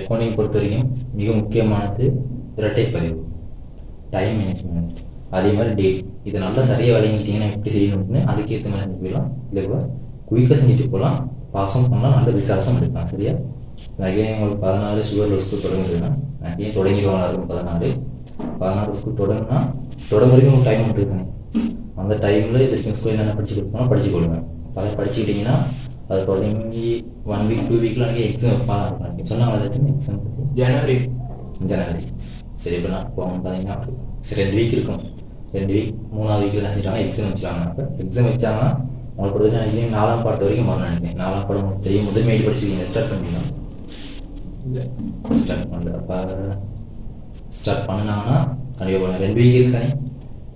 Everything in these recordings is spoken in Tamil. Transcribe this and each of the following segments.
எக்கோனிங் பொறுத்த வரைக்கும் மிக முக்கியமானது இரட்டை பதிவு. டைம் மேனேஜ்மெண்ட் அதே மாதிரி டேட் இதை நல்லா சரியாக விளங்கிட்டீங்கன்னா எப்படி செய்யணும்னு அதுக்கேற்ற மாதிரி போயிடலாம். இல்லை இப்போ குயிக்காக செஞ்சுட்டு போகலாம். பாசம் பண்ணால் நல்ல விசாரசம் எடுக்கலாம். சரியா? நிறைய உங்களுக்கு பதினாறு சுகர் ஸ்கூல் தொடங்குதுன்னா நிறைய தொடங்கிடுவாங்க இருக்கும் பதினாறு? பதினாறு ஸ்கூல் தொடங்குனா தொடங்க வரைக்கும் ஒரு டைம் விட்டுருக்கேன் அந்த டைமில் இது வரைக்கும் ஸ்கூல் என்னென்ன படிச்சு கொடுக்கணும் படிச்சு கொடுங்க அதை படிச்சுக்கிட்டிங்கன்னா அது தொடங்கி ஒன் வீக் டூ வீக்கில் எனக்கு எக்ஸாம் வைப்பாங்க இருக்கும் சொன்னாங்க ஏதாச்சும் எக்ஸாம் பற்றி ஜனவரி ஜனவரி சரி இப்போ நான் இப்போ பார்த்தீங்கன்னா சரி ரெண்டு வீக் இருக்கும் ரெண்டு வீக் மூணாவது வீக்கில் என்ன செஞ்சாங்க எக்ஸாம் வச்சாங்க அப்போ எக்ஸாம் வச்சாங்கன்னா உங்களுக்கு பொறுத்த நினைக்கிறேன் நாலாம் பாடத்து வரைக்கும் வரணும் நினைக்கிறேன் நாலாம் பாடம் உங்களுக்கு தெரியும் படிச்சிருக்கீங்க ஸ்டார்ட் பண்ணிக்கலாம் ஸ்டார்ட் பண்ணல அப்போ ஸ்டார்ட் பண்ணாங்கன்னா கண்டிப்பாக ரெண்டு வீக் இருக்கானே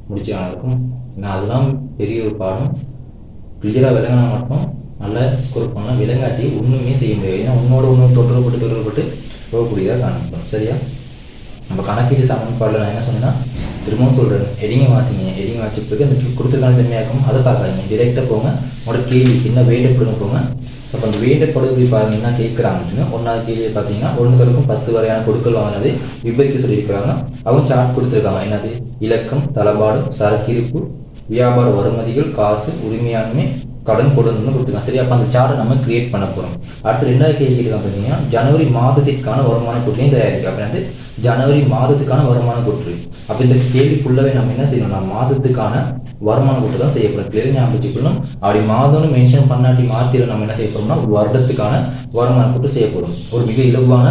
முடிச்சாங்க இருக்கும் ஏன்னா அதெல்லாம் பெரிய ஒரு பாடம் கிளியராக விளங்கினா மட்டும் நல்லா ஸ்கோர் பண்ணலாம் விலங்காட்டி ஒன்றுமே செய்ய முடியாது. ஏன்னா உன்னோட ஒன்று தொடர்பட்டு தொடர்பட்டு போகக்கூடியதாக காணப்படும் சரியா? நம்ம கணக்கீடு சமன்பாடில் நான் என்ன சொன்னேன்னா திரும்பவும் சொல்கிறேன் எடிங்க வாசிங்க. எடிங்க வாசிச்ச பிறகு அந்த கொடுத்துருக்கான செம்மையாக்கும் அதை பார்க்காதீங்க. டிரெக்டாக போங்க. உங்களோட கேள்வி என்ன வெயிட் கொடுங்க போங்க. ஸோ அப்போ அந்த வெயிட்டட் கொடுக்க போய் பாருங்க என்ன கேட்குறாங்கன்னு. ஒன்றாவது கேள்வி பார்த்தீங்கன்னா ஒன்றுக்கும் பத்து வரையான கொடுக்கல் வாங்கினது விபரிக்க சொல்லியிருக்கிறாங்க. அவங்க சார்ட் கொடுத்துருக்காங்க. என்னது? இலக்கம் தளபாடு சரக்கிருப்பு வியாபார வருமதிகள் காசு உரிமையாண்மை கடன் கொடுன்னு கொடுத்துருக்காங்க. சரி அப்போ அந்த சார்ட்டை நம்ம கிரியேட் பண்ண போகிறோம் அடுத்து ரெண்டாவது கேள்வி கேட்கலாம் பார்த்தீங்கன்னா ஜனவரி மாதத்திற்கான வருமான கூற்றையும் தயாரிக்க அப்படின்னா ஜனவரி மாதத்துக்கான வருமான கூற்று அப்போ இந்த கேள்விக்குள்ளவே நம்ம என்ன செய்யணும் நான் மாதத்துக்கான வருமான கூட்டு தான் செய்யப்படும். கிளியர் ஞாபகம் வச்சுக்கணும். அப்படி மாதம்னு மென்ஷன் பண்ணாட்டி மாத்திரை நம்ம என்ன செய்ய போகிறோம்னா ஒரு வருடத்துக்கான வருமான கூட்டு செய்யப்படும் ஒரு மிக இலகுவான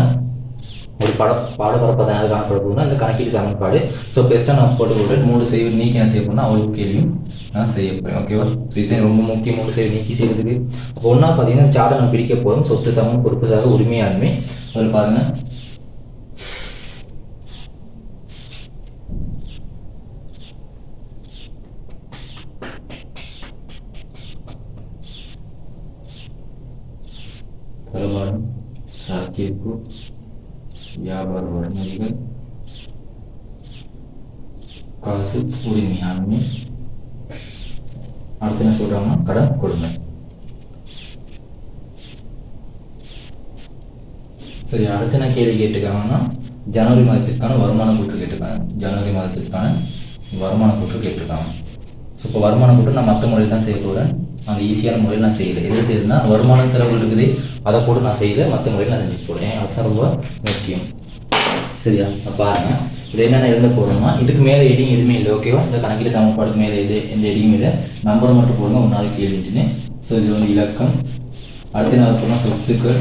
ஒரு படம் பாடப்பரப்பை தான் காணப்பட அந்த இந்த கணக்கீடு சமன்பாடு ஸோ பெஸ்ட்டாக நான் போட்டு போட்டு மூணு செய்ய நீக்கி நான் செய்ய போனால் அவங்களுக்கு கேள்வியும் நான் செய்ய போகிறேன் ஓகேவா இது ரொம்ப முக்கியம். மூணு செய்ய நீக்கி செய்யறதுக்கு. அப்போ ஒன்றா பார்த்தீங்கன்னா சார்ட்டை நான் பிரிக்க போதும் சொத்து சமம் பொறுப்பு சாக உரிமையாண்மை அதில் பாருங்க. தளபாடம் வியாபார வருமதிகள் காசு உரிமையாண்மை அடுத்து என்ன சொல்றாங்கன்னா கடன் கொடுமை சரி அடுத்து என்ன கேள்வி கேட்டிருக்காங்கன்னா ஜனவரி மாதத்திற்கான வருமான கூற்று கேட்டிருக்காங்க ஜனவரி மாதத்திற்கான வருமான கூற்று கேட்டிருக்காங்க ஸோ இப்போ வருமான கூற்று நான் மற்ற முறையில் தான் செய்ய போகிறேன் அந்த ஈஸியான முறையில் நான் செய்யலை எது செய்யுதுன்னா வருமான செலவு இருக்குது அதை கூட நான் செய்யல மற்ற முறையில் நான் செஞ்சு போகிறேன் அதுதான் ரொம்ப முக்கியம். சரியா? அப்ப பாருங்க. இதில் என்னென்ன எழுத போகிறோம்னா இதுக்கு மேலே எடிங் எதுவுமே இல்லை ஓகேவா இந்த கணக்கில் சமன்பாடுக்கு மேலே எது எந்த எடியும் இல்லை. நம்பரை மட்டும் போடுங்க ஒன்றாவது கேள்விட்டுன்னு ஸோ இதில் வந்து இலக்கம். அடுத்து என்ன போனால் சொத்துக்கள்.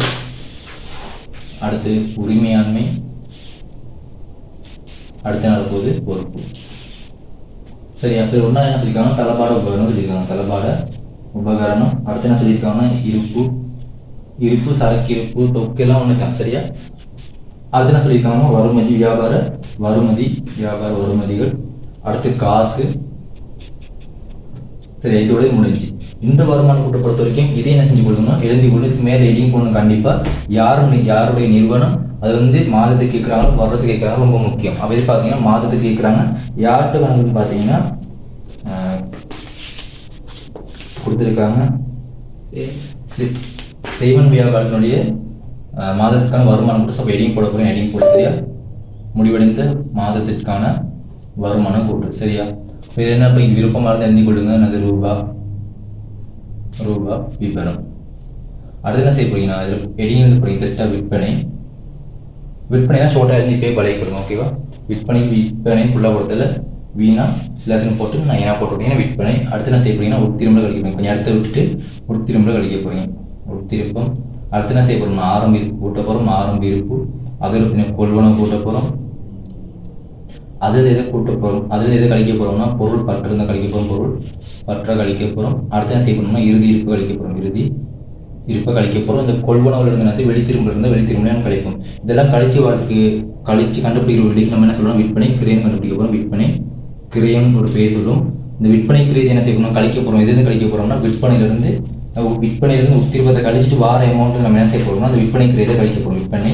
அடுத்து உரிமையாண்மை. அடுத்த நாள் போகுது பொறுப்பு. சரி அப்போ ஒன்றா என்ன சொல்லியிருக்காங்க தலைப்பாட உபகரணம் சொல்லியிருக்காங்க. தலைப்பாட உபகரணம். அடுத்து என்ன சொல்லியிருக்காங்கன்னா இருப்பு. இருப்பு சரக்கிருப்பு தொக்கெல்லாம் ஒன்று தான் சரியா? அது என்ன சொல்லியிருக்காங்கன்னா வருமதி வியாபார வறுமதி வியாபார வருமதிகள் அடுத்து காசு. சரி இதோட முடிஞ்சு. இந்த வருமான கூட்ட பொறுத்த வரைக்கும் இதை என்ன செஞ்சு கொடுக்கணும் எழுதி கொண்டு மேலே எடியும் போகணும் கண்டிப்பாக யாருடைய யாருடைய நிறுவனம் அது வந்து மாதத்துக்கு கேட்குறாங்களோ வருடத்துக்கு கேட்குறாங்க ரொம்ப முக்கியம். அப்படி பார்த்தீங்கன்னா மாதத்துக்கு கேட்குறாங்க. யார்கிட்ட கணக்குன்னு பார்த்தீங்கன்னா ஆஹ், கொடுத்துருக்காங்க. செய்வன் வியாபாரத்தினுடைய மாதத்திற்கான மாதத்துக்கான வருமானம் கூட சப்போ எடியும் போட போகிறேன் எடியும் போட சரியா? முடிவடைந்த மாதத்திற்கான வருமானம் கூட்டு சரியா? வேறு இது என்ன இப்போ இது விருப்பமாக இருந்தால் எழுதி கொடுங்க என்னது? ரூபா ரூபா விபரம். அடுத்து என்ன செய்ய போகிறீங்கன்னா இதில் எடியும் எழுத போகிறீங்க ஃபஸ்ட்டாக விற்பனை. விற்பனை தான் ஷோர்ட்டாக எழுதி போய் பழைய கொடுங்க ஓகேவா விற்பனை விற்பனை ஃபுல்லாக கொடுத்தல வீணா சிலாசன் போட்டு நான் ஏன்னா போட்டு விட்டீங்கன்னா விற்பனை. அடுத்து என்ன செய்ய போகிறீங்கன்னா உட்திரும்பல கழிக்க போறீங்க. கொஞ்சம் அடுத்து விட்டுட்டு உட்திரும்பல கழிக்க போகிறீங்க உட்திருப்பம் அடுத்து என்ன செய்ய போறோம் ஆரம்ப இருப்பு கூட்ட போறோம் ஆரம்ப இருப்பு. அதில் கொள்வனம் கூட்ட போறோம் அதில் எதை கூட்ட போகிறோம் அதில் எதை கழிக்க போறோம்னா பொருள் பற்றிருந்தால் கழிக்க போகிறோம் பொருள் பற்ற கழிக்க போறோம் அடுத்து என்ன செய்ய போகணும்னா இறுதி இருப்பு கழிக்க போகிறோம் இறுதி இருப்பை கழிக்க போகிறோம் இந்த கொள்வனவில் இருந்து வெளித்திரும்பு இருந்தால் வெளித்திரும்பு கழிப்போம். இதெல்லாம் கழிச்சு வரதுக்கு கழிச்சு கண்டுபிடிக்கிற விலைக்கு நம்ம என்ன சொல்லலாம் விற்பனை கிரயம் கண்டுபிடிக்க போகிறோம் விற்பனை கிரையம் ஒரு பேர் சொல்லும். இந்த விற்பனை கிரயத்தை என்ன செய்யணும் கழிக்க போகிறோம் எது கழிக்க போகிறோம்னா விற்பனையிலிருந்து விற்பனையிலிருந்து உத்திருப்பத்தை கழிச்சிட்டு வார அமௌண்ட் நம்ம என்ன செய்ய போகிறோம்னா அந்த விற்பனை கிரயத்தை கழிக்க போகிறோம் விற்பனை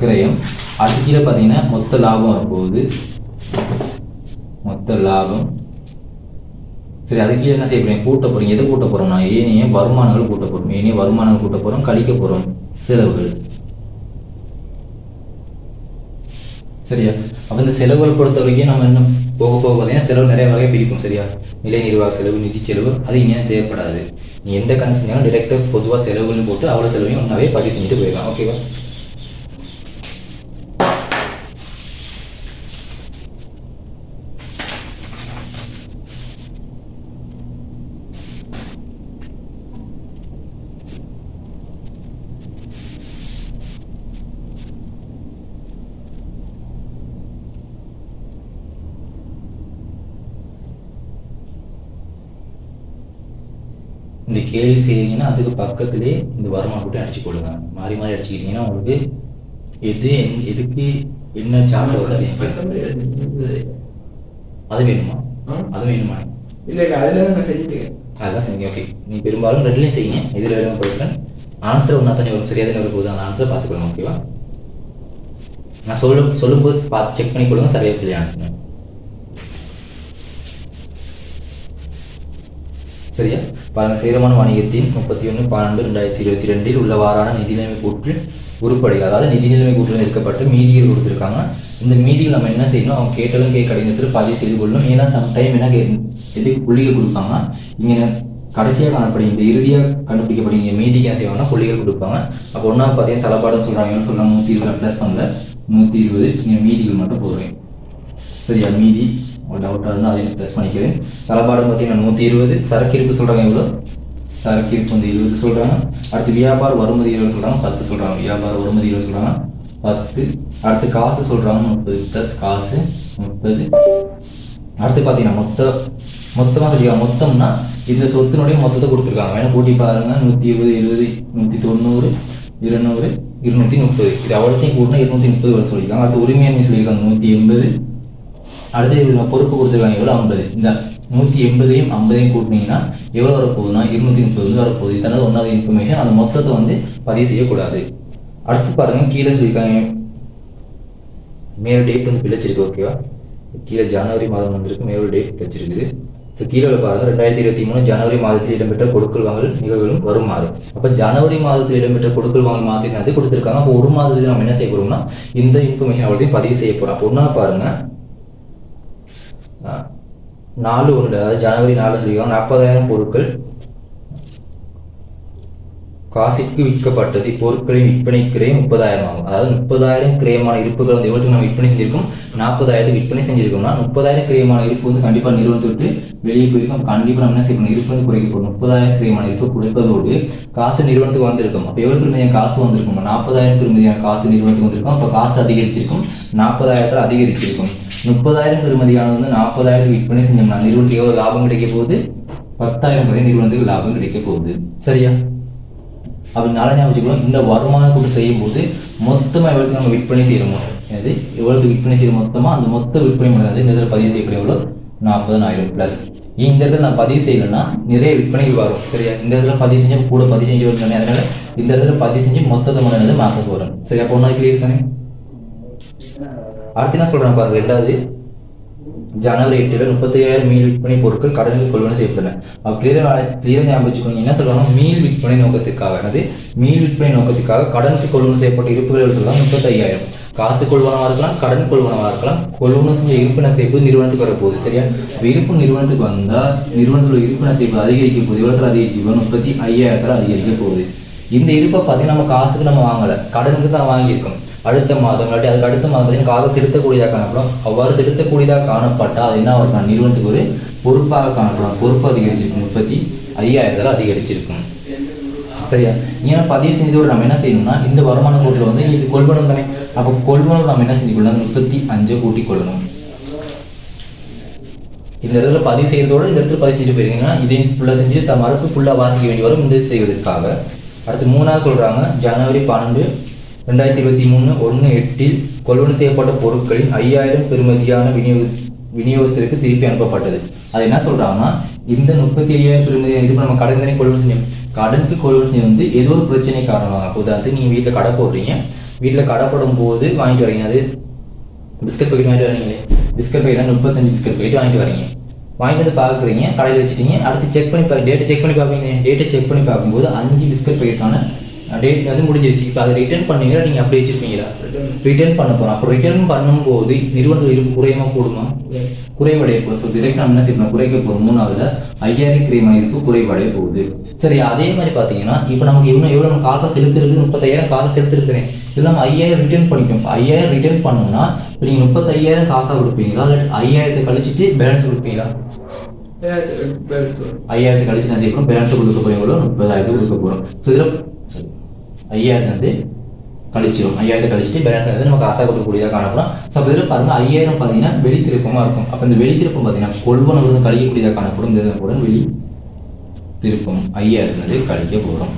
கிரயம். அதுக்கு கீழே பார்த்தீங்கன்னா மொத்த லாபம் வரப்போகுது. மொத்த லாபம். சரி அதுக்கு கீழே என்ன செய்ய போறீங்க? கூட்ட போறீங்க. எதை கூட்ட போறோம்னா ஏனைய வருமானங்கள் கூட்ட போறோம். ஏனைய வருமானங்கள் கூட்ட போறோம். கழிக்க போறோம். செலவுகள். சரியா? அப்போ இந்த செலவுகள் பொறுத்த வரைக்கும் நம்ம இன்னும் போக போக பார்த்தீங்கன்னா செலவு நிறைய வகை பிரிப்போம் சரியா? நிலை நிர்வாக செலவு நிதி செலவு அது இனியும் தேவைப்படாது. நீ எந்த கணக்கு செஞ்சாலும் டிரெக்டாக பொதுவாக செலவுன்னு போட்டு அவ்வளோ செலவையும் ஒன்றாவே பதிவு செஞ்சுட்டு போயிடலாம். ஓகேவா இந்த கேள்வி செய்றீங்கன்னா அதுக்கு பக்கத்திலே இந்த வருமானம் போட்டு அடிச்சு கொள்ளுங்க மாறி மாறி அடிச்சுக்கிட்டீங்கன்னா உங்களுக்கு எது எதுக்கு என்ன சார்ட் வருது அது வேணுமா? அது வேணுமா? இல்ல இல்ல அதுல நான் செஞ்சுட்டேன் அதான் சரிங்க ஓகே நீ பெரும்பாலும் ரெண்டுலையும் செய்யுங்க. இதில் வேணும் போயிருக்கேன் ஆன்சர் ஒன்றா தானே வரும். சரியா தானே வரும்போது அந்த ஆன்சர் பார்த்துக்கலாம் ஓகேவா நான் சொல்லும் சொல்லும்போது பார்த்து செக் பண்ணி கொடுங்க. சரியா இல்லையா ஆன்சர் சரியா? பல சேரமான வணிகத்தின் முப்பத்தி ஒன்று பன்னெண்டு ரெண்டாயிரத்தி இருபத்தி ரெண்டில் உள்ளவாறான நிதிநிலைமை கூற்று உருப்படி அதாவது நிதிநிலைமை கூற்றில் இருக்கப்பட்டு மீதியில் கொடுத்துருக்காங்க. இந்த மீதியில் நம்ம என்ன செய்யணும்? அவங்க கேட்டாலும் கேட்க கடிதத்தில் பதிவு செய்து கொள்ளணும். ஏன்னா சம்டைம் என்ன கே எதுக்கு புள்ளிகள் கொடுப்பாங்க. இங்கே கடைசியாக காணப்படும் இந்த இறுதியாக கண்டுபிடிக்கப்படும் இங்கே மீதிக்கு என்ன செய்வாங்கன்னா புள்ளிகள் கொடுப்பாங்க. அப்போ ஒன்றா பார்த்தீங்கன்னா தலைப்பாடம் சொல்கிறாங்கன்னு சொன்னால் நூற்றி இருபது ப்ளஸ் பண்ணல நூற்றி இருபது இங்கே மீதிகள் மட்டும் போடுவேன் சரியா? மீதி ஒரு டவுட்டாக இருந்தால் அதையும் ப்ளஸ் பண்ணிக்கிறேன். தளபாடம் பார்த்தீங்கன்னா நூற்றி இருபது சரக்கு இருப்பு சொல்கிறாங்க எவ்வளோ சரக்கு இருப்பு வந்து இருபது சொல்கிறாங்க அடுத்து வியாபார வருமதி இருபது சொல்கிறாங்க பத்து சொல்கிறாங்க வியாபார வருமதி இருபது சொல்கிறாங்க பத்து. அடுத்து காசு சொல்கிறாங்க முப்பது. ப்ளஸ் காசு முப்பது. அடுத்து பார்த்தீங்கன்னா மொத்த மொத்தமாக சொல்லிக்கலாம் மொத்தம்னா இந்த சொத்தினுடைய மொத்தத்தை கொடுத்துருக்காங்க. வேணால் கூட்டி பாருங்க. நூற்றி இருபது இருபது நூற்றி தொண்ணூறு இருநூறு இருநூற்றி முப்பது. இது அவ்வளோத்தையும் கூட்டினா இருநூற்றி முப்பது வரை சொல்லியிருக்காங்க. அடுத்து உரிமையாண்மை சொல்லியிருக்காங்க. நூற்றி எண்பது அடுத்து இதில் பொறுப்பு கொடுத்துருக்காங்க எவ்வளோ ஐம்பது. இந்த நூற்றி எண்பதையும் ஐம்பதையும் கூட்டினீங்கன்னா எவ்வளோ வரப்போகுதுன்னா இருநூற்றி முப்பது வந்து வரப்போகுது. இதனால் ஒன்றாவது இன்ஃபர்மேஷன் அந்த மொத்தத்தை வந்து பதிவு செய்யக்கூடாது. அடுத்து பாருங்க கீழே சொல்லியிருக்காங்க. மேல் டேட் வந்து பிழைச்சிருக்கு ஓகேவா கீழே ஜனவரி மாதம் வந்திருக்கு மேல் டேட் பிழைச்சிருக்குது. ஸோ கீழே பாருங்கள் பாருங்க ரெண்டாயிரத்தி இருபத்தி மூணு ஜனவரி மாதத்தில் இடம்பெற்ற கொடுக்கல் வாங்கல் நிகழ்வுகளும் வருமாறு. அப்போ ஜனவரி மாதத்தில் இடம்பெற்ற கொடுக்கல் வாங்கல் மாதத்தின் அது கொடுத்துருக்காங்க. அப்போ ஒரு மாதத்துக்கு நம்ம என்ன செய்ய போகிறோம்னா இந்த இன்ஃபர்மேஷன் அவ்வளோதையும் பதிவு செய்ய போகிறோம் அப்போ ஒன்றா பாருங்க நாலு ஒன்று அதாவது ஜனவரி நாலு சொல்லியிருக்காங்க நாற்பதாயிரம் பொருட்கள். காசிற்கு விற்கப்பட்டது. இப்பொருட்களின் விற்பனை கிரயம் முப்பதாயிரம் ஆகும். அதாவது முப்பதாயிரம் கிரயமான இருப்புகள் வந்து எவ்வளவுக்கு நம்ம விற்பனை செஞ்சிருக்கோம்? நாற்பதாயிரத்துக்கு விற்பனை செஞ்சிருக்கோம்னா முப்பதாயிரம் கிரயமான இருப்பு வந்து கண்டிப்பாக நிறுவனத்தை விட்டு வெளியே போயிருக்கோம். கண்டிப்பாக நம்ம என்ன செய்யணும்? இருப்பு வந்து குறைக்கப்படும் முப்பதாயிரம் கிரயமான இருப்பு குறைப்பதோடு காசு நிறுவனத்துக்கு வந்திருக்கும். அப்போ எவ்வளவு பெருமதியான காசு வந்திருக்கும்? நாற்பதாயிரம் பெருமையான காசு நிறுவனத்துக்கு வந்திருக்கும். அப்போ காசு அதிகரிச்சிருக்கும். நாற்பதாயிரத்தில் அதிகரிச்சிருக்கும். முப்பதாயிரம் பெருமதியானது வந்து நாற்பதாயிரத்துக்கு விற்பனை செஞ்சோம்னா நிறுவனத்துக்கு எவ்வளோ லாபம் கிடைக்க போகுது? பத்தாயிரம் ரூபாய் நிறுவனத்துக்கு லாபம் கிடைக்க போகுது. சரியா? அப்படி நல்லா ஞாபகம் இந்த வருமான கூட்டு செய்யும்போது மொத்தமாக எவ்வளோக்கு நம்ம விற்பனை செய்கிறோமோ அது எவ்வளோக்கு விற்பனை செய்கிற மொத்தமாக அந்த மொத்த விற்பனை பண்ணது இந்த இடத்துல பதிவு செய்யக்கூடிய எவ்வளோ நாற்பதாயிரம் ப்ளஸ் இந்த இடத்துல நான் பதிவு செய்யலைன்னா நிறைய விற்பனைகள் வரும் சரியா? இந்த இடத்துல பதிவு செஞ்சு கூட பதிவு செஞ்சு வரணும் அதனால இந்த இடத்துல பதிவு செஞ்சு மொத்தத்தை மட்டும் மாற்ற போகிறேன் சரியா பொண்ணா இருக்கானே அடுத்து என்ன சொல்கிறேன் பாருங்க ரெண்டாவது ஜனவரி எட்டில் முப்பத்தையாயிரம் மீள் விற்பனை பொருட்கள் கடனில் கொள்வனை செய்யப்பட்டன. அப்போ கிளியராக கிளியராக ஞாபகம் வச்சுக்கோங்க என்ன சொல்றாங்க மீள் விற்பனை நோக்கத்துக்காக. என்னது? மீள் விற்பனை நோக்கத்துக்காக கடனுக்கு கொள்வனை செய்யப்பட்ட இருப்புகள் சொல்லலாம் முப்பத்தையாயிரம். காசு கொள்வனவாக இருக்கலாம் கடன் கொள்வனவாக இருக்கலாம் கொள்வனம் செஞ்ச இருப்பினை செய்வது நிறுவனத்துக்கு வரப்போகுது சரியா? அப்ப இருப்பு நிறுவனத்துக்கு வந்தா நிறுவனத்தில் இருப்பினை செய்வது அதிகரிக்க போது எவ்வளோத்தில் அதிகரிக்கும் முப்பத்தி ஐயாயிரத்தில் அதிகரிக்க போகுது. இந்த இருப்பை பார்த்தீங்கன்னா நம்ம காசுக்கு நம்ம வாங்கலை கடனுக்கு தான் வாங்கியிருக்கோம். அடுத்த மாதம் இல்லாட்டி அதுக்கு அடுத்த மாதம் பார்த்தீங்கன்னா காசை செலுத்தக்கூடியதாக காணப்படும். அவ்வாறு செலுத்தக்கூடியதாக காணப்பட்டால் அது என்ன ஒரு நிறுவனத்துக்கு ஒரு பொறுப்பாக காணப்படும். பொறுப்பு அதிகரிச்சிருக்கும். உற்பத்தி ஐயாயிரத்தில் அதிகரிச்சிருக்கும். சரியா? ஏன்னா பதிவு செஞ்சதோடு நம்ம என்ன செய்யணும்னா இந்த வருமான கோட்டில் வந்து இது கொள்வனும் தானே. அப்போ கொள்வனம் நம்ம என்ன செஞ்சுக்கொள்ளணும் அந்த முப்பத்தி அஞ்சை கூட்டி கொள்ளணும். இந்த இடத்துல பதிவு செய்யறதோட இந்த இடத்துல பதிவு செஞ்சு போயிருக்கீங்கன்னா இதையும் ஃபுல்லாக செஞ்சு த மறுப்பு ஃபுல்லாக வாசிக்க வேண்டி வரும். இந்த இது செய்வதற்காக. அடுத்து மூணாவது சொல்றாங்க ஜனவரி பன்னெண்டு ரெண்டாயிரத்தி இருபத்தி மூணு ஒன்று எட்டில் கொள்வனை செய்யப்பட்ட பொருட்களின் ஐயாயிரம் பெறுமதியான விநியோக விநியோகத்திற்கு திருப்பி அனுப்பப்பட்டது. அது என்ன சொல்கிறாங்கன்னா இந்த முப்பத்தி ஐயாயிரம் பெறுமதியான இது நம்ம கடன் தானே கொள்வனை செஞ்சோம் கடனுக்கு கொள்வனை செய்ய வந்து ஏதோ ஒரு பிரச்சனை காரணமாக உதாரணத்துக்கு நீங்கள் வீட்டில் கடை போடுறீங்க. வீட்டில் கடை போடும் போது வாங்கிட்டு வரீங்க. அது பிஸ்கட் பாக்கெட் வாங்கிட்டு வரீங்களே? பிஸ்கட் பாக்கெட் முப்பத்தஞ்சு பிஸ்கட் பாக்கெட் வாங்கிட்டு வரீங்க. வாங்கிட்டு வந்து பார்க்குறீங்க கடையில் வச்சுட்டீங்க. அடுத்து செக் பண்ணி பார்க்க டேட்டை செக் பண்ணி பார்ப்பீங்க டேட்டை செக் பண்ணி பார்க்கும்போது அஞ்சு பிஸ்கட் பாக்கெட்டான டேட் வந்து முடிஞ்சிருச்சு. இப்போ அதை ரிட்டர்ன் பண்ணீங்களா? நீங்கள் அப்படியே வச்சிருப்பீங்களா. ரிட்டர்ன் பண்ண போகிறோம் அப்போ ரிட்டர்ன் பண்ணும்போது நிறுவனத்தில் இருப்பு குறையமா கூடுமா? குறைவடைய போகுது. ஸோ டிரெக்ட் நம்ம என்ன செய்யணும் குறைக்க போகிறோம் மூணாவதுல ஐயாயிரம் கிரேமா இருப்பு குறைவடைய போகுது. சரி அதே மாதிரி பார்த்தீங்கன்னா இப்போ நமக்கு எவ்வளோ எவ்வளோ நம்ம காசை செலுத்துறது? முப்பத்தாயிரம் காசை செலுத்திருக்கிறேன். நம்ம ஐயாயிரம் ரிட்டர்ன் இப்போ ஐயாயிரம் ரிட்டர்ன் பண்ணோம்னா இப்போ நீங்கள் முப்பத்தையாயிரம் காசாக கொடுப்பீங்களா? இல்லை ஐயாயிரத்தை கழிச்சிட்டு பேலன்ஸ் கொடுப்பீங்களா? ஐயாயிரத்தை கழிச்சு என்ன செய்யணும் பேலன்ஸ் கொடுக்க போறீங்களோ முப்பதாயிரத்து கொடுக்க போகிறோம் ஸோ இதில் ஐயாயிரத்து வந்து கழிச்சிடும் ஐயாயிரத்தை கழிச்சிட்டு பேலன்ஸ் வந்து நமக்கு காசாக கொடுக்கக்கூடியதாக காணப்படும். ஸோ அப்போ இதில் பாருங்கள் ஐயாயிரம் பார்த்தீங்கன்னா வெளி திருப்பமாக இருக்கும். அப்போ இந்த வெளி திருப்பம் பார்த்தீங்கன்னா கொள்வனவு வந்து கழிக்கக்கூடியதாக காணப்படும். இந்த கூட வெளி திருப்பம் ஐயாயிரத்து வந்து கழிக்க போகிறோம்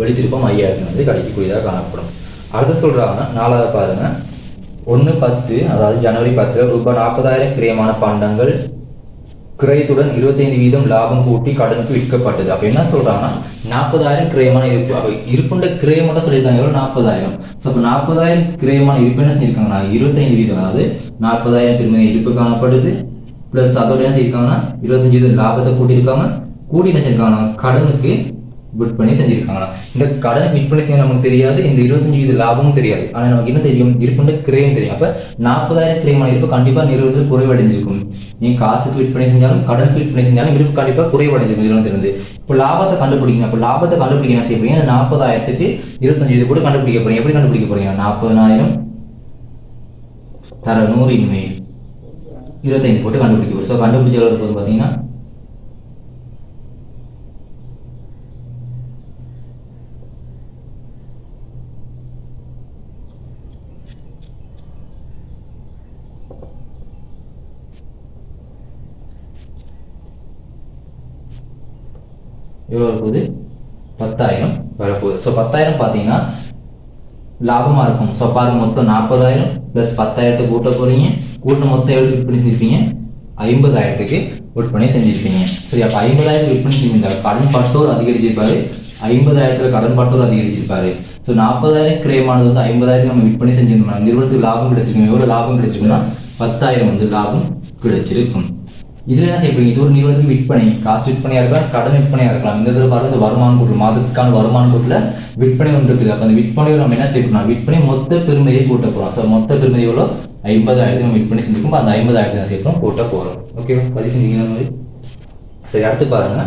வெளி திருப்பம் ஐயாயிரத்து வந்து கழிக்கக்கூடியதாக காணப்படும். அடுத்து சொல்கிறாங்கன்னா நாலாவது பாருங்கள் ஒன்று பத்து அதாவது ஜனவரி பத்தில் ரூபாய் நாற்பதாயிரம் கிரியமான பாண்டங்கள் கிரயத்துடன் இருபத்தைந்து வீதம் லாபம் கூட்டி கடனுக்கு விற்கப்பட்டது. அப்போ என்ன சொல்றாங்கன்னா நாற்பதாயிரம் கிரயமான இருப்பு. அப்போ இருப்புண்ட கிரயம் மட்டும் சொல்லியிருக்காங்க. எவ்வளோ நாற்பதாயிரம். ஸோ அப்போ நாற்பதாயிரம் கிரயமான இருப்பு என்ன செஞ்சிருக்காங்கன்னா இருபத்தைந்து வீதம். அதாவது நாற்பதாயிரம் பெருமை இருப்பு காணப்படுது. ப்ளஸ் அதோட என்ன செஞ்சிருக்காங்கன்னா இருபத்தஞ்சு வீதம் லாபத்தை கூட்டியிருக்காங்க. கூட்டி என்ன செஞ்சிருக்காங்கன்னா கடனுக்கு விற்பனை செஞ்சிருக்காங்களா? இந்த கடனை விற்பனை செய்ய நமக்கு தெரியாது இந்த இருபத்தஞ்சு வீத லாபமும் தெரியாது. ஆனால் நமக்கு என்ன தெரியும்? இருப்புண்டு கிரயம் தெரியும். அப்போ நாற்பதாயிரம் கிரையமான இருப்பு கண்டிப்பாக நிறுவனத்தில் குறைவடைஞ்சிருக்கும். நீ காசுக்கு விற்பனை செஞ்சாலும் கடனுக்கு விற்பனை செஞ்சாலும் இருப்பு கண்டிப்பாக குறைவடைஞ்சிருக்கும் நிறுவனத்திலிருந்து இப்போ லாபத்தை கண்டுபிடிக்கணும். அப்போ லாபத்தை கண்டுபிடிக்க என்ன செய்ய போறீங்க? நாற்பதாயிரத்துக்கு இருபத்தஞ்சு இது கூட கண்டுபிடிக்க போறீங்க. எப்படி கண்டுபிடிக்க போறீங்க? நாற்பதனாயிரம் தர நூறு இன்மை இருபத்தைந்து போட்டு கண்டுபிடிக்க போகிறோம் ஸோ கண்டுபிடிச்ச எவ்வளோ பார்த்தீங்கன்னா எவ்வளோ வரப்போகுது பத்தாயிரம் வரப்போகுது. ஸோ பத்தாயிரம் பார்த்தீங்கன்னா லாபமாக இருக்கும். ஸோ பாருங்க மொத்தம் நாற்பதாயிரம் ப்ளஸ் பத்தாயிரத்தை கூட்ட போகிறீங்க கூட்ட மொத்தம் எவ்வளோ விற்பனை செஞ்சுருப்பீங்க? ஐம்பதாயிரத்துக்கு விற்பனை செஞ்சுருப்பீங்க. சரி அப்போ ஐம்பதாயிரத்துக்கு விற்பனை செஞ்சிருந்தா கடன் பட்டோர் அதிகரிச்சிருப்பாரு. ஐம்பதாயிரத்தில் கடன் பட்டோர் அதிகரிச்சிருப்பாரு. ஸோ நாற்பதாயிரம் கிரயமானது வந்து ஐம்பதாயிரத்துக்கு நம்ம விற்பனை செஞ்சிருந்தோம் நிறுவனத்துக்கு லாபம் கிடைச்சிருக்கும்? எவ்வளோ லாபம் கிடைச்சிருக்குன்னா பத்தாயிரம் வந்து லாபம் கிடைச்சிருக்கும். இதுல என்ன செய்வீங்க இது ஒரு நிறுவனத்துக்கு விற்பனை. காசு விற்பனையா இருக்கலாம் கடன் விற்பனையா இருக்கலாம். இந்த இதில் பாருங்க வருமான கூட்டு மாதத்துக்கான வருமான கூட்டுல விற்பனை ஒன்று இருக்குது. அப்போ அந்த விற்பனையில் நம்ம என்ன செய்யணும் விற்பனை மொத்த பெருமதியை கூட்ட போறோம். ஸோ மொத்த பெருமதி எவ்வளோ? ஐம்பதாயிரத்துக்கு நம்ம விற்பனை செஞ்சிருக்கோம். அந்த ஐம்பதாயிரத்தை என்ன செய்யறோம் கூட்ட போறோம். ஓகேவா பதிவு செஞ்சீங்கன்னா மாதிரி? சரி அடுத்து பாருங்க.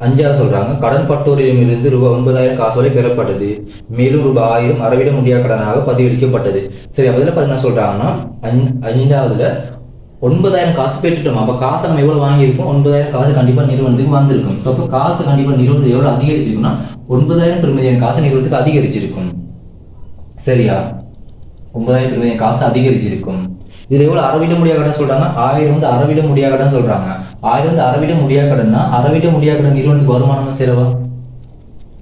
அஞ்சாவது சொல்றாங்க கடன் பட்டோரிடமிருந்து ரூபாய் ஒன்பதாயிரம் காசு வரை பெறப்பட்டது. மேலும் ரூபாய் ஆயிரம் அறவிட முடியாத கடனாக பதிவளிக்கப்பட்டது சரி அப்ப இதுல பாருங்க என்ன சொல்றாங்கன்னா ஐந்- ஐந்தாவதுல ஒன்பதாயிரம் காசு பெற்றுட்டோம். அப்போ காசை நம்ம எவ்வளவு வாங்கியிருக்கோம்? ஒன்பதாயிரம் காசு கண்டிப்பா நிறுவனத்துக்கு வந்திருக்கும். ஸோ அப்போ காசு கண்டிப்பா நிறுவனத்துக்கு எவ்வளவு அதிகரிச்சிருக்குன்னா ஒன்பதாயிரம் பெருமதியான காசு நிறுவனத்துக்கு அதிகரிச்சிருக்கும். சரியா? ஒன்பதாயிரம் ரூபாய் காசு அதிகரிச்சிருக்கும். இதில் எவ்வளவு அறவிட முடியாத கடன் சொல்றாங்க? ஆயிரம் வந்து அறவிட முடியாத கடன் சொல்றாங்க. ஆயிரம் வந்து அறவிட முடியாத கடன்னா அறவிட முடியாத கடன் நிறுவனத்துக்கு வருமானமாக செலவா?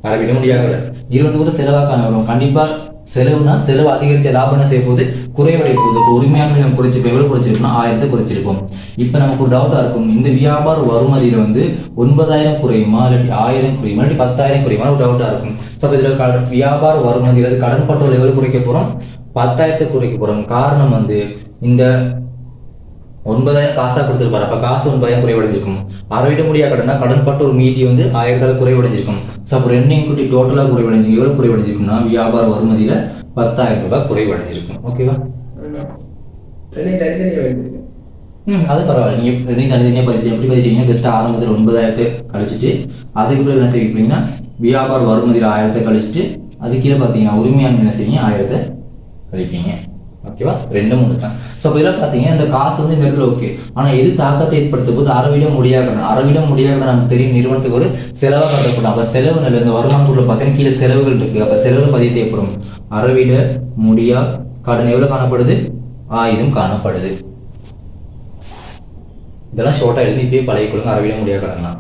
அறவிட முடியாத கடன். நிறுவனத்துக்கு கூட செலவாக்கான கண்டிப்பாக கண்டிப்பா செலவுனா செலவு அதிகரித்த லாபம் என்ன செய்ய போகுது குறைவடைப்பதற்கு உரிமையாண்மை நம்ம குறைச்சிருப்போம். எவ்வளவு குறைச்சிருக்கோம்னா ஆயிரத்தை குறைச்சிருப்போம். இப்போ நமக்கு ஒரு டவுட்டாக இருக்கும். இந்த வியாபார வருமதியில் வந்து ஒன்பதாயிரம் குறையுமா? இல்லாட்டி ஆயிரம் குறையுமா? இல்லாட்டி பத்தாயிரம் குறையுமா? ஒரு டவுட்டாக இருக்கும். ஸோ இதில் கடன் வியாபார வருமதி அதாவது கடன் பட்டோல் எவ்வளவு குறைக்க போகிறோம் பத்தாயிரத்தை குறைக்க போகிறோம் காரணம் வந்து இந்த ஒன்பதாயிரம் காசாக கொடுத்துருப்பாரு. அப்போ காசு ஒன்பதாயிரம் குறைவடைஞ்சிருக்கும். அறவிட முடியாத கடனா கடன் பட்டு ஒரு மீதி வந்து ஆயிரத்தால குறைவடைஞ்சிருக்கும். ஸோ அப்போ ரெண்டையும் கூட்டி டோட்டலாக குறைவடைஞ்சு எவ்வளோ குறைவடைஞ்சிருக்கும்னா வியாபார வருமதியில் பத்தாயிரம் ரூபாய் குறைவடைஞ்சிருக்கும். ஓகேவா ம் அது பரவாயில்ல. நீங்க ரெண்டையும் தனித்தனியாக பதிச்சு எப்படி பதிச்சீங்கன்னா பெஸ்ட்டாக ஆரம்பத்தில் ஒன்பதாயிரத்தை கழிச்சிட்டு அதுக்கு பிறகு என்ன செய்வீங்கன்னா வியாபார வருமதியில் ஆயிரத்தை கழிச்சிட்டு அது கீழே பார்த்தீங்கன்னா உரிமையாண்மை என்ன செய்வீங்க? ஆயிரத்தை கழிப்பீங்க. ஓகேவா ரெண்டு மூணு தான் ஸோ இப்போ இதில் பார்த்தீங்கன்னா இந்த காசு வந்து இந்த இடத்துல ஓகே ஆனால் எது தாக்கத்தை ஏற்படுத்த போது அறவிட முடியாகணும். அறவிட முடியாகணும் நமக்கு தெரியும் நிறுவனத்துக்கு ஒரு செலவாக கட்டப்படும். அப்போ செலவு நிலை இந்த வருமானத்துக்குள்ள பார்த்தீங்கன்னா கீழே செலவுகள் இருக்கு. அப்போ செலவு பதிவு செய்யப்படும். அறவிட முடியா கடன் எவ்வளோ காணப்படுது? ஆயிரம் காணப்படுது. இதெல்லாம் ஷார்ட்டாக எழுதி இப்பயே பழைய கொடுங்க அறவிட முடியா கடன்லாம்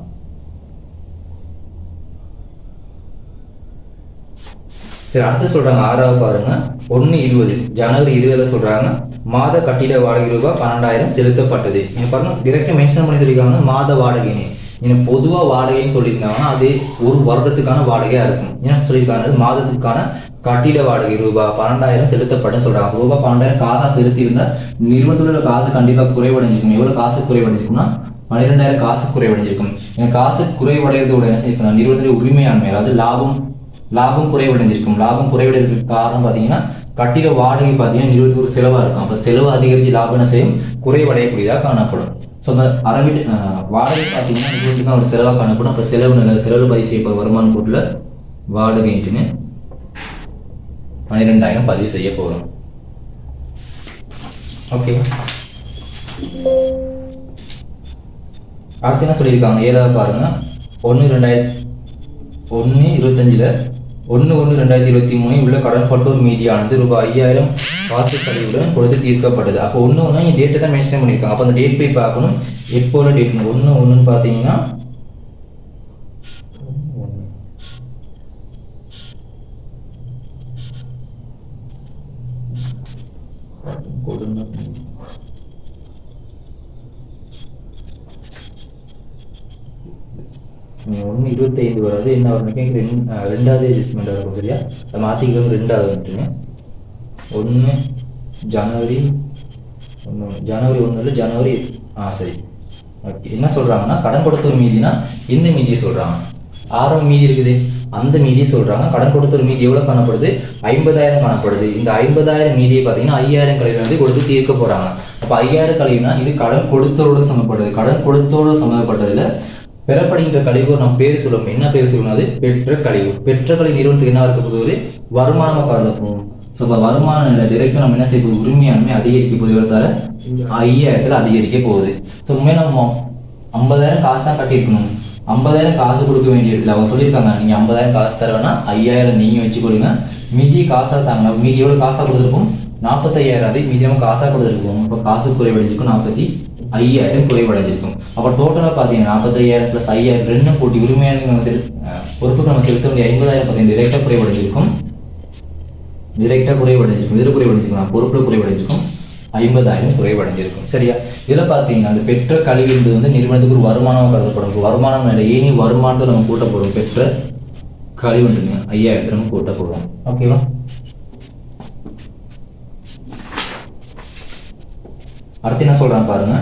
சரி அடுத்து சொல்றாங்க ஆறாவது பாருங்க. ஒன்று இருபது. ஜனவரி இருபதுல சொல்றாங்க மாத கட்டிட வாடகை ரூபாய் பன்னெண்டாயிரம் செலுத்தப்பட்டது. நீங்க பாருங்க டிரெக்டாக மென்ஷன் பண்ணி சொல்லியிருக்காங்க மாத வாடகைன்னு. ஏன்னா பொதுவாக வாடகைன்னு சொல்லியிருந்தாங்கன்னா அது ஒரு வருடத்துக்கான வாடகையா இருக்கும். ஏன்னா சொல்லியிருக்காங்க அது மாதத்துக்கான கட்டிட வாடகை ரூபாய் பன்னெண்டாயிரம் செலுத்தப்பட்டு சொல்றாங்க. ரூபாய் பன்னெண்டாயிரம் காசா செலுத்தியிருந்தா நிறுவனத்தில் உள்ள காசு கண்டிப்பா குறைவடைஞ்சிருக்கும். எவ்வளவு காசு குறைவடைஞ்சிருக்கும்னா பன்னிரெண்டாயிரம் காசு குறைவடைஞ்சிருக்கும். ஏன்னா காசு குறைவடைகிறதோட என்ன செய்யணும்? நிறுவனத்துடைய உரிமையாண்மை அதாவது லாபம் லாபம் குறைவடைஞ்சிருக்கும். லாபம் குறைவடைவதற்கு காரணம் பார்த்தீங்கன்னா கட்டிட வாடகை பார்த்தீங்கன்னா இருபத்தி ஒரு செலவாக இருக்கும். அப்போ செலவு அதிகரித்து லாபம் என்ன செய்யும் குறைவடையக்கூடியதாக காணப்படும் ஸோ அந்த அறவீட்டு வாடகை பார்த்தீங்கன்னா இருபத்துக்கு ஒரு செலவாக காணப்படும். அப்போ செலவு செலவு பதிவு செய்யப்படும் வருமான கூட்டில் வாடகைன்ட்டுன்னு பன்னிரெண்டாயிரம் பதிவு செய்ய போகிறோம் ஓகே அடுத்து என்ன சொல்லியிருக்காங்க? ஏழாவது பாருங்க. ஒன்று ரெண்டாயிரத்தி ஒன்று இருபத்தஞ்சில் ஒன்று ஒன்று ரெண்டாயிரத்தி இருபத்தி மூணு உள்ள கடன்பட்டோர் மீதியானது ரூபாய் ஐயாயிரம் வாசி கழிவுடன் கொடுத்து தீர்க்கப்பட்டது. அப்போ ஒன்று ஒன்று இங்கே டேட்டை தான் மென்ஷன் பண்ணியிருக்காங்க. அப்போ அந்த டேட் போய் பார்க்கணும். எப்போல டேட் ஒன்று ஒன்றுன்னு பார்த்தீங்கன்னா கொடுங்க ஒன்று இருபத்தைந்து வராது. என்ன வரணுக்கு ரெண்டாவது அட்ஜஸ்ட்மெண்ட் வரும் சரியா அதை மாற்றிக்கிறோம் ரெண்டாவது வந்துட்டுங்க ஒன்று ஜனவரி ஒன்று ஜனவரி ஒன்றில் ஜனவரி ஆ சரி. ஓகே. என்ன சொல்கிறாங்கன்னா கடன் கொடுத்த மீதினா எந்த மீதியை சொல்கிறாங்க ஆறாம் மீதி இருக்குது. அந்த மீதியை சொல்கிறாங்க கடன் கொடுத்த மீதி எவ்வளோ காணப்படுது? ஐம்பதாயிரம் காணப்படுது. இந்த ஐம்பதாயிரம் மீதியை பார்த்தீங்கன்னா ஐயாயிரம் கலையில் வந்து கொடுத்து தீர்க்க போகிறாங்க அப்போ ஐயாயிரம் கலைனா இது கடன் கொடுத்தோடு சம்மந்தப்பட்டது கடன் கொடுத்தோடு சம்மந்தப்பட்டதில் பெறப்படுகின்ற கழிவு நாம் பேர் சொல்லணும் என்ன பேர் சொல்லணும் அது? பெற்ற கழிவு. பெற்ற கழிவு நிறுவனத்துக்கு என்ன இருக்க போது வருமானமா வருமானமாக கருதப்படும் ஸோ இப்போ வருமான நிலை டிரெக்டாக நம்ம என்ன செய்ய போகுது? உரிமையாண்மை அதிகரிக்க போகுது. இவரத்தால ஐயாயிரத்தில் அதிகரிக்க போகுது. ஸோ உண்மையாக நம்ம ஐம்பதாயிரம் காசு தான் கட்டியிருக்கணும். ஐம்பதாயிரம் காசு கொடுக்க வேண்டிய இடத்துல அவங்க சொல்லியிருக்காங்க நீங்கள் ஐம்பதாயிரம் காசு தரவேன்னா ஐயாயிரம் நீங்கள் வச்சு கொடுங்க. மீதி காசாக தாங்க மீதி எவ்வளோ காசாக கொடுத்துருக்கும் நாற்பத்தையாயிரம். அது மீதியமாக காசாக கொடுத்துருக்கோம் இப்போ காசு குறைவடைஞ்சிருக்கும் நாற்பத்தி ஐயாயிரம் குறைவடைஞ்சிருக்கும். அப்போ டோட்டலாக பார்த்தீங்கன்னா நாற்பத்தையாயிரம் ப்ளஸ் ஐயாயிரம் ரெண்டும் கூட்டி உரிமையான நம்ம செலுத்த பொறுப்புக்கு நம்ம செலுத்த வேண்டிய ஐம்பதாயிரம் பார்த்தீங்கன்னா டிரெக்டாக குறைவடைஞ்சிருக்கும். டிரெக்டாக குறைவடைஞ்சிருக்கும். இதில் குறைவடைஞ்சிருக்கும். பொறுப்பில் குறைவடைஞ்சிருக்கும். ஐம்பதாயிரம் குறைவடைஞ்சிருக்கும். சரியா? இதில் பார்த்தீங்கன்னா அந்த பெற்ற கழிவு என்பது வந்து நிறுவனத்துக்கு ஒரு வருமானமாக கருதப்படும். வருமானம் இல்லை ஏனி வருமானத்தை நம்ம கூட்டப்படும் பெற்ற கழிவுண்டுங்க ஐயாயிரத்தை நம்ம கூட்டப்படுவோம் ஓகேவா அடுத்து என்ன சொல்றாங்க பாருங்க.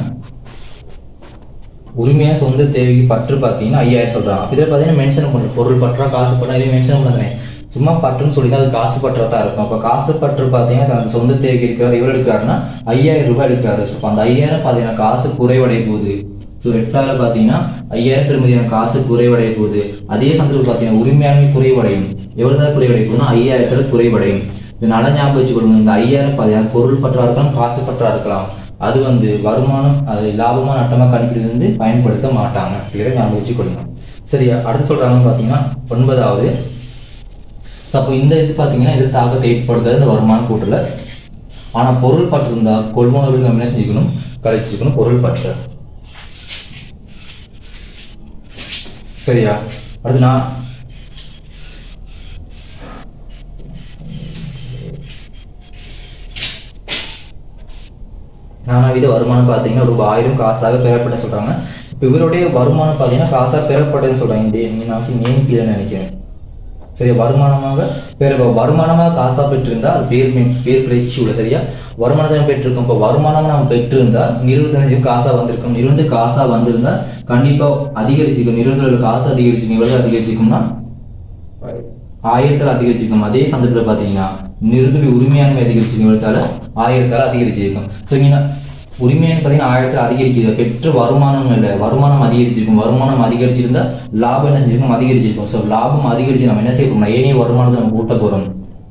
உரிமையா சொந்த தேவைக்கு பற்று பார்த்தீங்கன்னா ஐயாயிரம் சொல்கிறாங்க அப்ப இதில் பார்த்தீங்கன்னா மென்ஷன் பண்ணுற பொருள் பற்றா காசு பற்றா இதையும் மென்ஷன் பண்ணதுனே சும்மா பற்றுன்னு சொல்லி தான் அது காசு பற்றா தான் இருக்கும். அப்போ காசு பற்று பார்த்தீங்கன்னா அந்த சொந்த தேவைக்கு இருக்கிறார் எவ்வளோ எடுக்கிறாருன்னா ஐயாயிரம் ரூபாய் எடுக்கிறாரு. ஸோ அந்த ஐயாயிரம் பார்த்தீங்கன்னா காசு குறைவடைய போகுது. ஸோ ரெட்டாவில் பார்த்தீங்கன்னா ஐயாயிரம் பெருமதியான காசு குறைவடைய போகுது. அதே சந்தர்ப்பம் பார்த்தீங்கன்னா உரிமையாண்மை குறைவடையும். எவ்வளோ தான் குறைவடைய போகுதுன்னா ஐயாயிரத்தில் குறைவடையும். இதனால ஞாபகம் வச்சுக்கொள்ளுங்க. இந்த ஐயாயிரம் பார்த்தீங்கன்னா பொருள் பற்றா இருக்கலாம் காசு பற்றா இருக்கலாம். அது வந்து வருமானம் அது லாபமா நட்டமா கணக்கிடுது வந்து பயன்படுத்த மாட்டாங்க. கிளியராக ஞாபகம் வச்சுக்கொள்ளுங்க. சரியா அடுத்து சொல்றாங்கன்னு பார்த்தீங்கன்னா ஒன்பதாவது. ஸோ அப்போ இந்த இது பார்த்தீங்கன்னா இது தாக்கத்தை ஏற்படுத்துறது இந்த வருமான கூட்டில். ஆனால் பொருள் பற்று இருந்தால் கொள்முதல் நம்ம என்ன செஞ்சுக்கணும்? கழிச்சிக்கணும் பொருள் பற்று. சரியா? அடுத்து நான் நானாவித வருமானம் பார்த்தீங்கன்னா ரூபாய் ஆயிரம் காசாக பெறப்பட்ட சொல்றாங்க. இப்போ இவருடைய வருமானம் பார்த்தீங்கன்னா காசாக பெறப்பட்டதுன்னு சொல்றாங்க. இந்த நீ நாக்கு நேம் கீழே நினைக்கிறேன். சரியா? வருமானமாக பெற வருமானமாக காசா பெற்றிருந்தா அது பேர் பேர் பிழைச்சி உள்ள சரியா? வருமானத்தை பெற்றிருக்கோம். இப்போ வருமானம் நம்ம பெற்றிருந்தா நிறுவனத்துக்கு காசா வந்திருக்கும். நிறுவனத்துக்கு காசா வந்திருந்தா கண்டிப்பா அதிகரிச்சிருக்கும். நிறுவனத்தில் காசு அதிகரிச்சிருக்கும் எவ்வளவு அதிகரிச்சிருக்கும்னா ஆயிரத்தால் அதிகரிச்சிருக்கும். அதே சந்தர்ப்பத்தில் பார்த்தீங்கன்னா நிறுவனத்துடைய உரிமையாண்மை அதிகரிச்சிருக்கும் எவ்வளோத்தால ஆயிரத்தால் அதிகரிச்சிருக்கும். ஸோ இங்கே உரிமையாண்மை பார்த்தீங்கன்னா ஆயிரத்தில் அதிகரிக்குது. பெற்ற வருமானம் இல்லை. வருமானம் அதிகரிச்சிருக்கும். வருமானம் அதிகரிச்சிருந்தா லாபம் என்ன செஞ்சிருக்கும்? அதிகரிச்சிருக்கும். ஸோ லாபம் அதிகரிச்சு நம்ம என்ன செய்ய போறோம்னா ஏனைய வருமானத்தை நம்ம கூட்ட போகிறோம்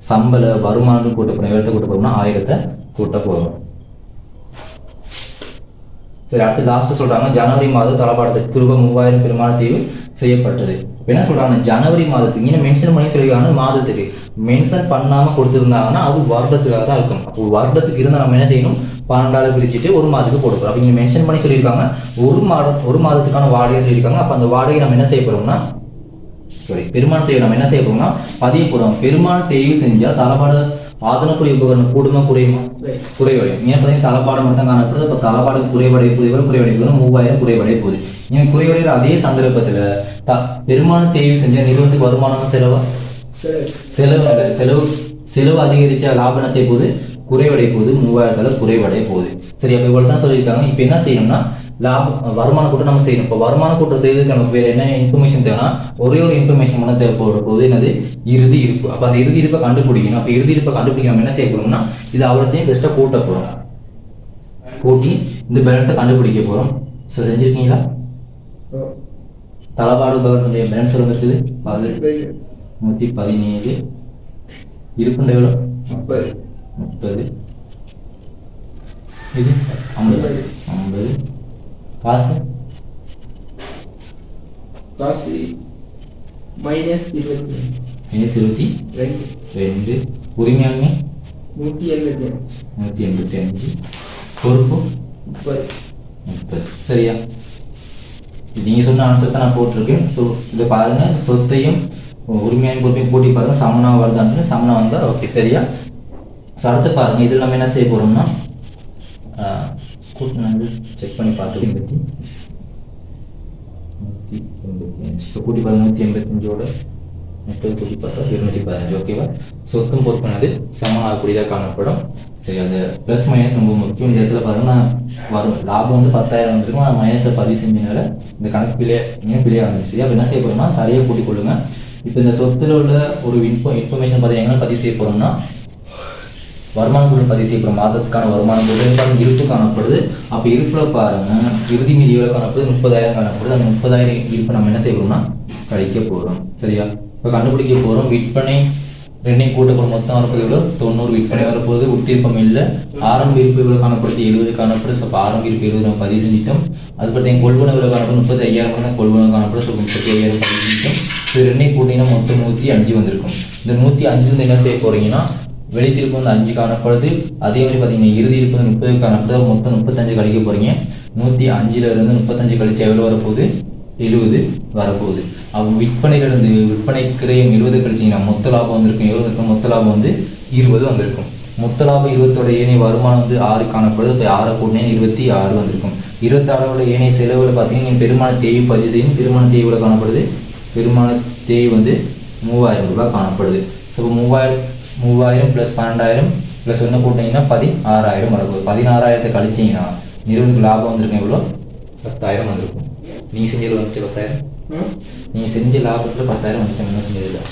சம்பள வருமானம் கூட்ட போகிறோம் எழுத்த கூட்ட போகிறோம்னா ஆயிரத்தை கூட்ட போகிறோம் சரி அடுத்து லாஸ்ட் சொல்றாங்க ஜனவரி மாதம் தளபாடத்துக்கு ரூபாய் மூவாயிரம் பெருமான தீவு செய்யப்பட்டது. என்ன சொல்றாங்க ஜனவரி மாதத்துக்கு இங்கே மென்ஷன் பண்ணி சொல்லியிருக்காங்க மாதத்துக்கு. மென்ஷன் பண்ணாம கொடுத்துருந்தாங்கன்னா அது வருடத்துக்காக தான் இருக்கும். அப்போ வருடத்துக்கு இருந்தால் நம்ம என்ன செய்யணும்? பன்னெண்டாவது பிரிச்சுட்டு ஒரு மாதத்துக்கு போடுறோம் அப்போ மென்ஷன் பண்ணி சொல்லியிருக்காங்க. ஒரு மாதம் ஒரு மாதத்துக்கான வாடகை சொல்லியிருக்காங்க. அப்போ அந்த வாடகை நம்ம என்ன செய்ய போறோம்னா சாரி பெருமான தேவை நம்ம என்ன செய்ய போறோம்னா பதிய பெருமான தேவை செஞ்சா தலைப்பாடு ஆதனக்குரிய உபகரணம் கூடுமா குறையுமா. குறைவடையும். ஏன் பார்த்தீங்கன்னா தளபாடம் மட்டும் தான் காணப்படுது. அப்போ தளபாடம் குறைவடைய போது இவரும் குறைவடைய போது மூவாயிரம் குறைவடைய போகுது. ஏன் குறைவடைகிற அதே சந்தர்ப்பத்தில் த பெருமான தேவை செஞ்சால் நிறுவனத்துக்கு வருமானம் செலவா? செலவு செலவு செலவு அதிகரிச்சா லாபம் என்ன செய்ய போகுது. குறைவடைய போகுது மூவாயிரத்தால குறைவடைய போகுது. சரி அப்போ இவ்வளோ தான் சொல்லியிருக்காங்க. இப்போ என்ன செய்யணும்னா லாபம் வருமான கூட்டம் நம்ம செய்யணும். இப்போ வருமான கூட்டம் செய்வதற்கு நமக்கு வேறு என்ன இன்ஃபர்மேஷன் தேவைன்னா ஒரே ஒரு இன்ஃபர்மேஷன் மட்டும் தேவைப்பட போது என்னது? இறுதி இருப்பு. அப்போ அந்த இறுதி இருப்பை கண்டுபிடிக்கணும். அப்போ இறுதி இருப்பை கண்டுபிடிக்க நம்ம என்ன செய்ய போகிறோம்னா இது அவ்வளோத்தையும் பெஸ்ட்டாக கூட்ட போகிறோம் கூட்டி இந்த பேலன்ஸை கண்டுபிடிக்க போகிறோம் ஸோ செஞ்சுருக்கீங்களா? தளபாடு பேலன்ஸ் வந்துருக்குது அது இது நூற்றி பதினேழு இருப்புண்ட எவ்வளோ முப்பது. முப்பது. இது ஐம்பது. ஐம்பது. காசு? காசு மைனஸ் இருபத்தி மைனஸ் இருபத்தி ரெண்டு. ரெண்டு. உரிமையாண்மை? நூற்றி எழுபத்தி நூற்றி எண்பத்தி அஞ்சு. பொறுப்பு? முப்பது. முப்பது. சரியா. நீங்கள் சொன்ன ஆன்சர் தான் நான் போட்டிருக்கேன். ஸோ இதை பாருங்கள் சொத்தையும் உரிமையான பொறுப்பையும் கூட்டி பாருங்கள் சமனா வருதான்னு சமனா வந்தால் ஓகே சரியா? ஸோ அடுத்து பாருங்கள் இதில் நம்ம என்ன செய்ய போகிறோம்னா கூட்டு செக் பண்ணி பார்த்து நூற்றி எண்பத்தி அஞ்சு. இப்போ கூட்டி பாருங்க. நூற்றி எண்பத்தஞ்சோட முப்பது கூட்டி பார்த்தா இருநூற்றி பதினஞ்சு. ஓகேவா சொத்தும் பொறுப்பானது சமனாகக்கூடியதாக காணப்படும். சரி அது ப்ளஸ் மைனஸ் ரொம்ப முக்கியம். இந்த இடத்துல பார்த்தோம்னா வரும். லாபம் வந்து பத்தாயிரம் வந்திருக்கும். மைனஸை பதிவு செஞ்சனால இந்த கணக்கு பிள்ளையே பிள்ளையாக வந்துச்சு அப்போ என்ன செய்ய போகிறோம்னா சரியாக கூட்டிக் கொள்ளுங்க இப்போ இந்த சொத்தில் உள்ள ஒரு இன்ஃபோ இன்ஃபர்மேஷன் பார்த்தீங்கன்னா பதிவு செய்ய போகிறோம்னா வருமானம் பொருள் பதிவு செய்யப்படும் மாதத்துக்கான வருமானம் பொருள் இருப்பு காணப்படுது. அப்போ இருப்பில் பாருங்க. இறுதி மீதி எவ்வளோ காணப்படுது? முப்பதாயிரம் காணப்படுது. அந்த முப்பதாயிரம் இருப்பு நம்ம என்ன செய்யறோம்னா கழிக்க போகிறோம் சரியா? இப்போ கண்டுபிடிக்க போகிறோம் விற்பனை ரெண்டையும் கூட்டப்படும் மொத்தம் வரப்போது எவ்வளோ தொண்ணூறு விற்பனை வரப்போகுது. உத்திருப்பம் இல்லை. ஆரம்ப இருப்பு எவ்வளோ காணப்படுது. எழுபது காணப்படுது. ஸோ ஆரம்ப இருப்பு எழுபது நம்ம பதிவு செஞ்சிட்டோம். அது பற்றி என் கொள்வனை எவ்வளோ காணப்படும் முப்பத்தி ஐயாயிரம் தான் கொள்வனம் காணப்படும் ஸோ முப்பத்தி ஐயாயிரம் பதிவு செஞ்சிட்டோம். ரெண்டையும் கூட்டிங்கன்னா மொத்தம் நூற்றி அஞ்சு வந்திருக்கும். இந்த நூற்றி அஞ்சு வந்து என்ன செய்ய போகிறீங்கன்னா வெளித்திருப்பு வந்து அஞ்சு காணப்படுது. அதே மாதிரி பார்த்தீங்கன்னா இறுதி இருப்பு வந்து முப்பது காணப்படுது. மொத்தம் முப்பத்தஞ்சு கழிக்க போகிறீங்க நூற்றி அஞ்சுலேருந்து முப்பத்தஞ்சு கழிச்சு எவ்வளோ வரப்போகுது? எழுபது வரப்போகுது. அப்போ விற்பனையிலிருந்து விற்பனை கிரயம் எழுபது கழிச்சிங்கன்னா மொத்த லாபம் வந்திருக்கும். எவ்வளோ இருக்கும் மொத்த லாபம் வந்து இருபது வந்திருக்கும். மொத்த லாபம் இருபத்தோட ஏனைய வருமானம் வந்து ஆறு காணப்படுது. இப்போ ஆறு கூட்டினே இருபத்தி ஆறு வந்திருக்கும். இருபத்தாறோட ஏனைய செலவில் பார்த்தீங்கன்னா பெருமான தேய்வு பதிவு செய்யும். பெருமான தேவையில் காணப்படுது. பெருமான தேய்வு வந்து மூவாயிரம் ரூபாய் காணப்படுது. ஸோ இப்போ மூவாயிரம் மூவாயிரம் ப்ளஸ் பன்னெண்டாயிரம் ப்ளஸ் ஒன்று கூட்டினீங்கன்னா பதி ஆறாயிரம் வரப்போகுது. பதினாறாயிரத்தை கழிச்சிங்கன்னா இருபதுக்கு லாபம் வந்திருக்கும் எவ்வளோ? பத்தாயிரம் வந்திருக்கும். நீங்கள் செஞ்சது வந்துச்சு பத்தாயிரம்? நீங்கள் செஞ்ச லாபத்தில் பத்தாயிரம் வந்துச்சு. என்ன செஞ்சதில்லை?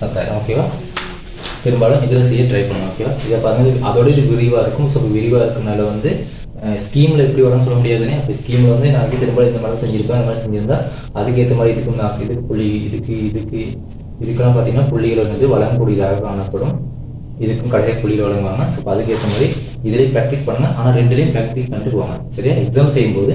பத்தாயிரம். ஓகேவா பெரும்பாலும் இதில் செய்ய ட்ரை பண்ணுவோம் ஓகேவா இதை பாருங்க அதோட இது விரிவாக இருக்கும். ஸோ விரிவாக இருக்கனால வந்து ஸ்கீமில் எப்படி வரும்னு சொல்ல முடியாதுனே அப்போ ஸ்கீமில் வந்து நான் வந்து பெரும்பாலும் இந்த மாதிரி செஞ்சுருப்பேன். அந்த மாதிரி செஞ்சிருந்தா அதுக்கேற்ற மாதிரி இதுக்கு நான் இதுக்கு புள்ளி இதுக்கு இதுக்கு இதுக்கெல்லாம் பார்த்தீங்கன்னா புள்ளிகள் வந்து வழங்கக்கூடியதாக காணப்படும். இதுக்கும் கடைசியாக புள்ளிகள் வழங்குவாங்க. ஸோ அதுக்கேற்ற மாதிரி இதிலே ப்ராக்டிஸ் பண்ணுங்கள் ஆனால் ரெண்டுலேயும் ப்ராக்டிஸ் பண்ணிட்டு போவாங்க சரியா? எக்ஸாம் செய்யும்போது